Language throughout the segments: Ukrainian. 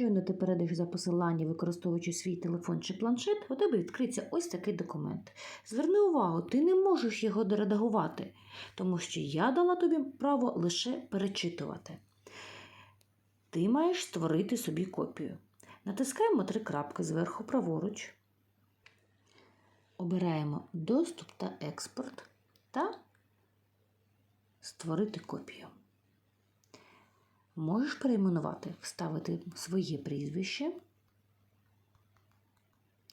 Щойно ти перейдеш за посилання, використовуючи свій телефон чи планшет, у тебе відкриється ось такий документ. Зверни увагу, ти не можеш його доредагувати, тому що я дала тобі право лише перечитувати. Ти маєш створити собі копію. Натискаємо три крапки зверху праворуч. Обираємо доступ та експорт та створити копію. Можеш перейменувати, вставити своє прізвище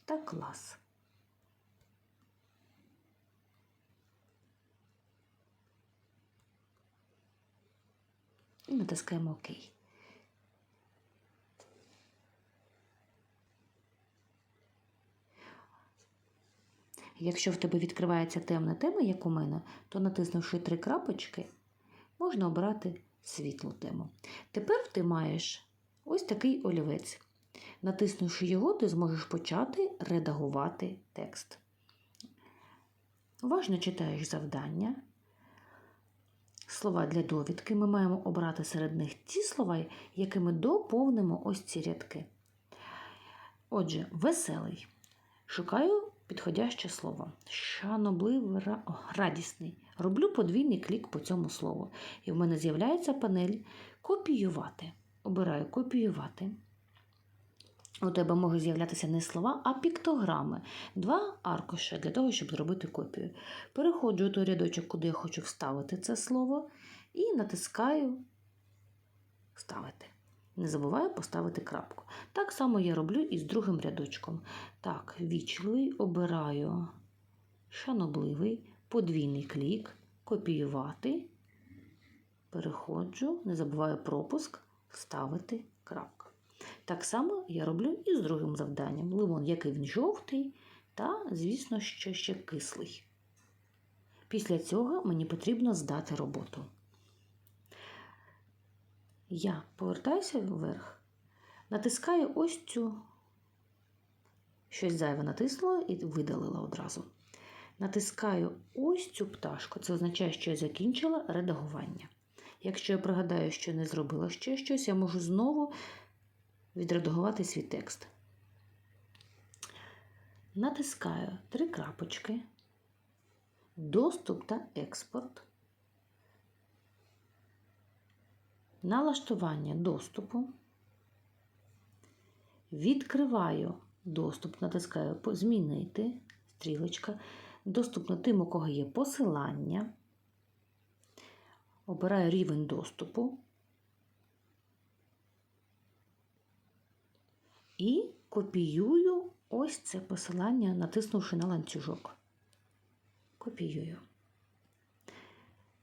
та клас. І натискаємо ОК. Якщо в тебе відкривається темна тема, як у мене, то натиснувши три крапочки, можна обрати світлу тему. Тепер ти маєш ось такий олівець. Натиснувши його, ти зможеш почати редагувати текст. Уважно читаєш завдання. Слова для довідки. Ми маємо обрати серед них ті слова, якими доповнимо ось ці рядки. Отже, веселий. Шукаю підходяще слово. Шанобливий, радісний. Роблю подвійний клік по цьому слову. І в мене з'являється панель Копіювати. Обираю копіювати. У тебе можуть з'являтися не слова, а піктограми. Два аркуші для того, щоб зробити копію. Переходжу той рядочок, куди я хочу вставити це слово, і натискаю Вставити. Не забуваю поставити крапку. Так само я роблю і з другим рядочком. Так, вічливий обираю шанобливий, подвійний клік, копіювати. Переходжу, не забуваю пропуск, вставити крапку. Так само я роблю і з другим завданням. Лимон, який він жовтий, та, звісно, що ще кислий. Після цього мені потрібно здати роботу. Я повертаюся вверх, натискаю ось цю, щось зайве натиснула і видалила одразу. Натискаю ось цю пташку. Це означає, що я закінчила редагування. Якщо я пригадаю, що не зробила ще щось, я можу знову відредагувати свій текст. Натискаю три крапочки, доступ та експорт. Налаштування доступу. Відкриваю доступ, натискаю Змінити стрілочка. Доступно тим, у кого є посилання. Обираю рівень доступу. І копіюю ось це посилання, натиснувши на ланцюжок. Копіюю.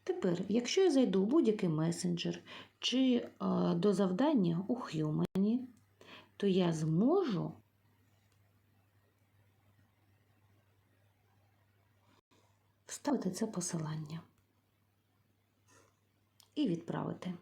Тепер, якщо я зайду в будь-який месенджер чи до завдання у Х'юмані, то я зможу вставити це посилання і відправити.